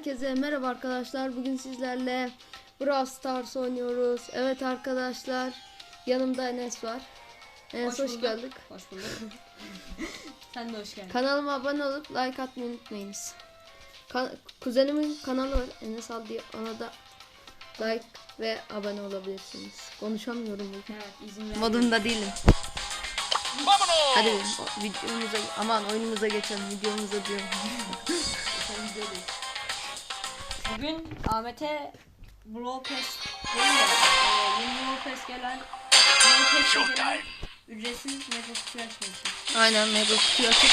Herkese merhaba arkadaşlar. Bugün sizlerle Brawl Stars oynuyoruz. Evet arkadaşlar. Yanımda Enes var. Enes hoş, bulduk. geldik. Hoş bulduk. Sen de hoş geldin. Kanalıma abone olup like atmayı unutmayınız. Ka- kuzenimin kanalı var. Enes Aldi. Ona da like ve abone olabilirsiniz. Konuşamıyorum bugün. Evet izin ver. Modumda değilim. Hadi videomuza aman oyunumuza geçelim. Videomuza diyorum. Bugün Ahmet'e Brawl Pass değil de e, yeni Brawl Pass gelen Brawl Pass'e gelen ücretsiz mega kutu açmışız. Aynen mega kutuyu açıp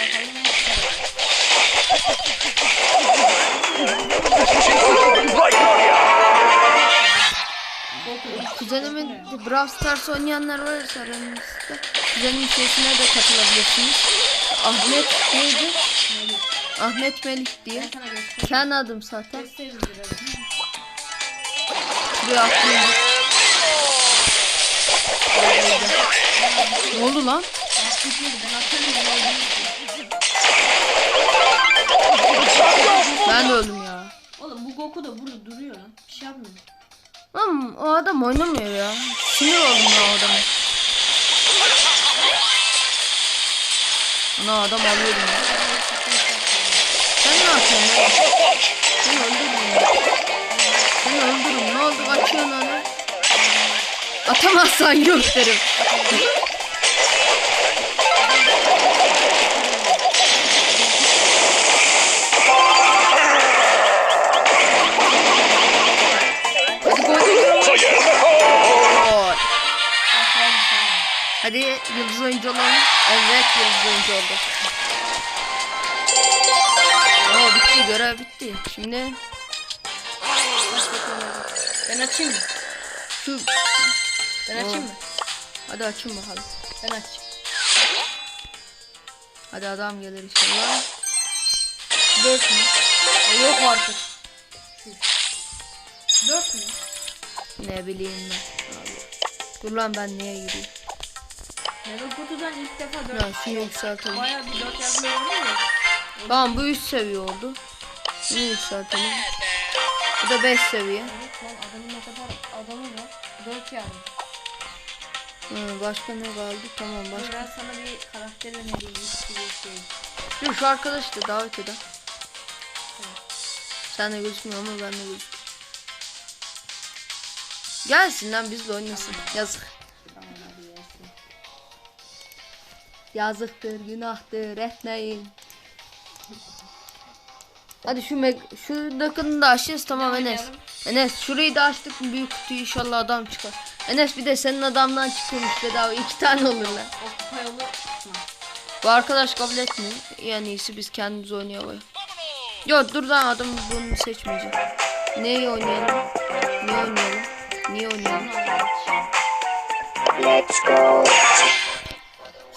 Bakalım ne çıkacak. Kuzenimin Brawl Stars oynayanlar varsa aranızda Kuzenimin sesine de katılabilirsiniz. Ahmet neydi? Ahmet Melih diye. Kendi adım zaten. Buraya atlayayım. Ne oldu lan? Ben de öldüm ya. Oğlum bu Goku da burada duruyor lan. Bir şey yapmıyor. Lan o adam oynamıyor ya. Sinir oldum ya o adama. Ana adam alıyordum ya. Ya? Seni öldürürüm ya. Seni öldürürüm. Ne oldu kaçıyorsun ana? Atamazsan sana. Hadi yıldız oyuncu olalım. Evet yıldız oyuncu olduk. Oo bitti görev bitti. Şimdi Ben açayım mı? şu Ben açayım mı? hadi açın bakalım. Ben açayım. Hadi adam gelir inşallah. Dört mü? E, yok artık. Dört mü? Ne bileyim ben. Abi. Dur lan ben niye gireyim? Mega kutudan ilk defa dört. Lan şunu yükseltelim. Bayağı bir dört yazmıyor mu? Tamam bu 3 seviye oldu. Bunu yükseltelim. Bu da 5 seviye. Evet lan adamın ne kadar adamı var. Dört yani. Hı, başka ne kaldı? Tamam başka. ben sana bir karakter önereyim. Mis gibi şey. Dur şu arkadaşı da davet edelim. Sen de gözükmüyor ama ben de gözüküyorum. Gelsin lan bizle oynasın. Yazık. Tamam hadi gelsin. Yazıktır, günahtır, etmeyin. Hadi şu meg şu dakını da açacağız tamam Enes. Enes şurayı da açtık büyük kutuyu inşallah adam çıkar. Enes bir de senin adamdan çıkıyormuş bedava iki tane olur lan. O. Bu arkadaş kabul etmiyor. En iyisi biz kendimiz oynayalım. Yok dur lan adam bunu seçmeyecek. Neyi oynayalım? Ne oynayalım? Niye oynayalım? Let's go.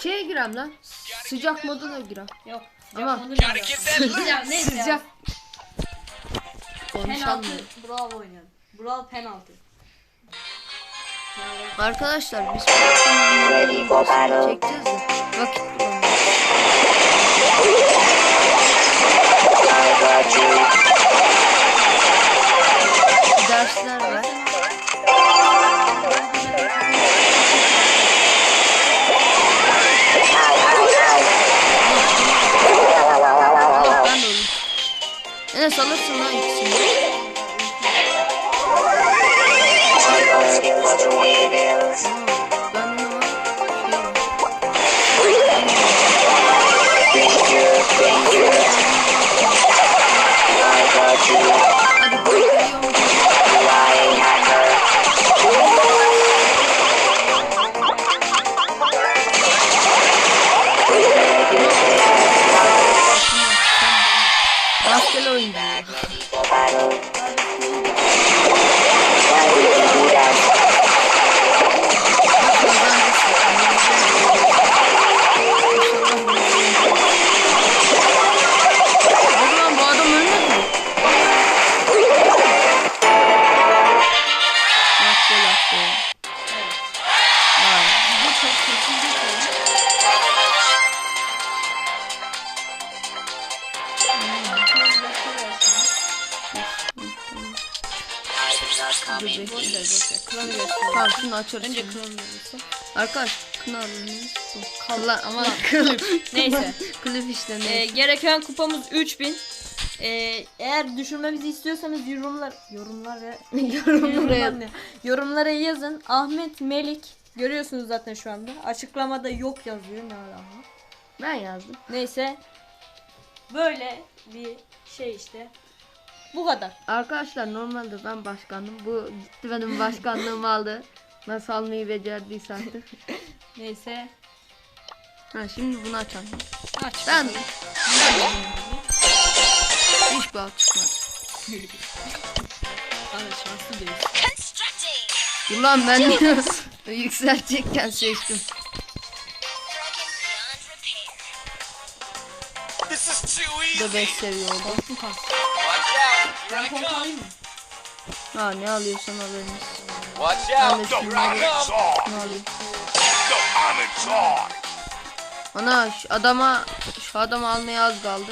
Şeye girem lan. Sıcak moduna girem. Yok. Ama-. Sıcak neyse Sıcak. Penaltı. Bravo oynayalım. Bravo penaltı. Arkadaşlar biz çekeceğiz de vakit bulamıyoruz. Dersler var. Enes alırsın lan ikisini. Thank you, you. I got you. Lying Tamam şunu açarız. Önce şimdi. Arkadaş kınarınız bu. Kala ama Klip. Neyse. klip işte Ee, ne? gereken kupamız 3000. Ee, eğer düşürmemizi istiyorsanız yorumlar yorumlara Yorumlara yaz. ne? yorumlara yazın. Ahmet Melik görüyorsunuz zaten şu anda. Açıklamada yok yazıyor ne alaka. Ben yazdım. Neyse. Böyle bir şey işte. Bu kadar. Arkadaşlar normalde ben başkandım. Bu gitti benim başkanlığımı aldı. Nasıl almayı becerdiyse artık. Neyse. Ha şimdi bunu açalım. Aç. Ben hiç bağ çıkmadı. Abi şanslı değil. Dur lan ben yükseltecekken seçtim. This is too Bu easy. da 5 seviye oldu. Ben alayım mı? Ha ne alıyorsan alırız. Watch out. ne alayım. I'm in charge. Ana şu adama şu adamı almaya az kaldı.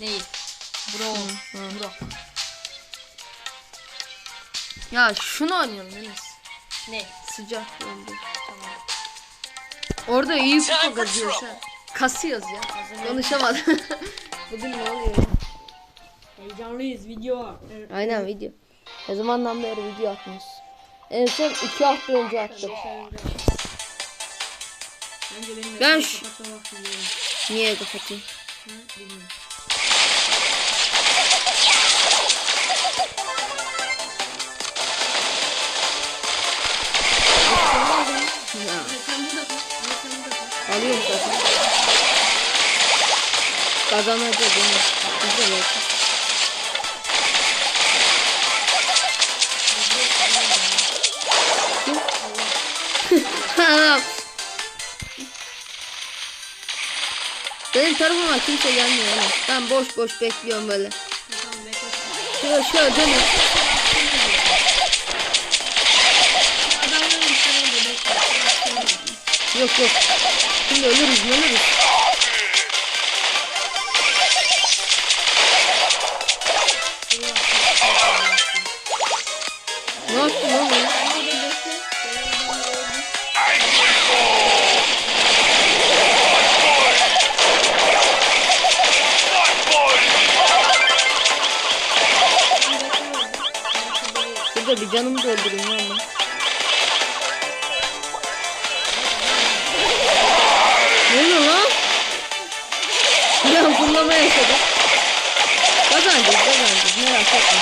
Değil. Bro. Hı. Bro. Ya şunu oynayalım Enes. Ne? Sıcak oldu. Tamam. Orada iyi kupa kazıyoruz ha. Kasıyoruz ya. Konuşamadım. Bugün ne oluyor ya? Heyecanlıyız video var. Evet. Aynen video. O zamandan beri video atmış. En son 2 hafta önce attım. Ben şu... Niye kapatayım? Alıyorum zaten. Kazanacağım. Güzel olsun. Benim tarafıma kimse gelmiyor oğlum. Ben boş boş bekliyorum böyle. Şöyle şöyle dönün. Yok yok. Şimdi ölürüz ölürüz. Burada bir canımı doldurayım lan ben. Ne oluyor lan? Ya fırlama yaşadık. Kazanacağız kazanacağız merak etme.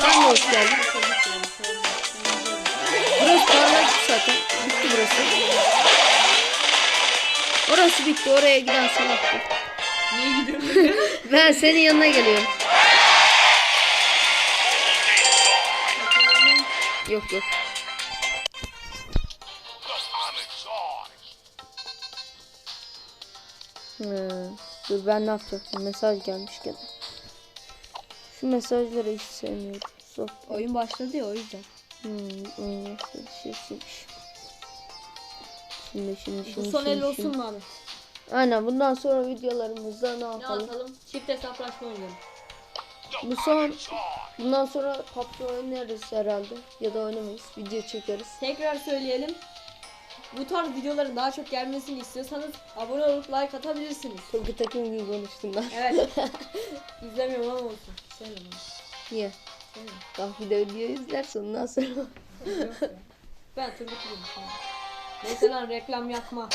Sen de hoş geldin. Burası parlak zaten. Bitti burası. Orası bitti. Oraya giden salaktı. Niye gidiyorsun? Ben senin yanına geliyorum. Yok yok. Hmm. Dur ben ne yapacaktım? Mesaj gelmiş gene. Şu mesajları hiç sevmiyorum. Zor. Oyun başladı ya o yüzden. Hmm, hmm, şey, şey. Şimdi şimdi şimdi. Bu son şimdi, el olsun şimdi. Aynen bundan sonra videolarımızda ne Ne yapalım? atalım? Çift hesaplaşma oynayalım. Bu son bundan sonra PUBG oynarız herhalde ya da oynamayız. Video çekeriz. Tekrar söyleyelim. Bu tarz videoların daha çok gelmesini istiyorsanız abone olup like atabilirsiniz. Turgut Akın gibi konuştum ben. Evet. İzlemiyorum ama olsun. Bana. Niye? Söyle. Bak bir de video izlersin ondan sonra. Ben Turgut'um. Neyse lan reklam yapma.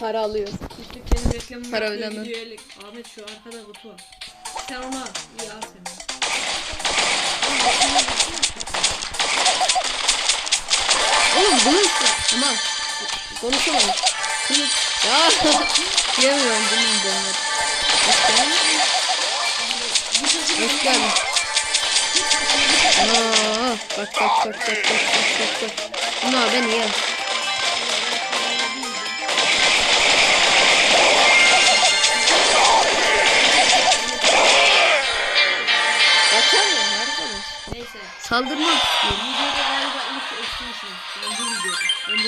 Para alıyoruz. Üstlük benim reklamım Para yapıyor, ödeme. gidiyor elek. Ahmet şu arkada kutu var. Sen onu al. İyi al sen. Oğlum bunu Aman. Konuşamadım. Bunu... Ya. Diyemiyorum bunun dönmedi. Hoş geldin. Hoş geldin. Aa, bak bak bak bak bak bak bak Bunu ben iyi. Kaçamıyorum arkadaş. Neyse. Saldırmak.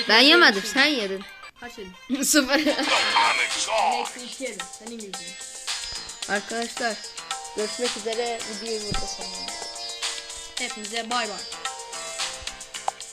Ben yemedim sen yedin. Kaç yedin? Sıfır. Neyse iki yedim. Arkadaşlar görüşmek üzere videoyu burada sonlandırıyorum. Hepinize bay bay.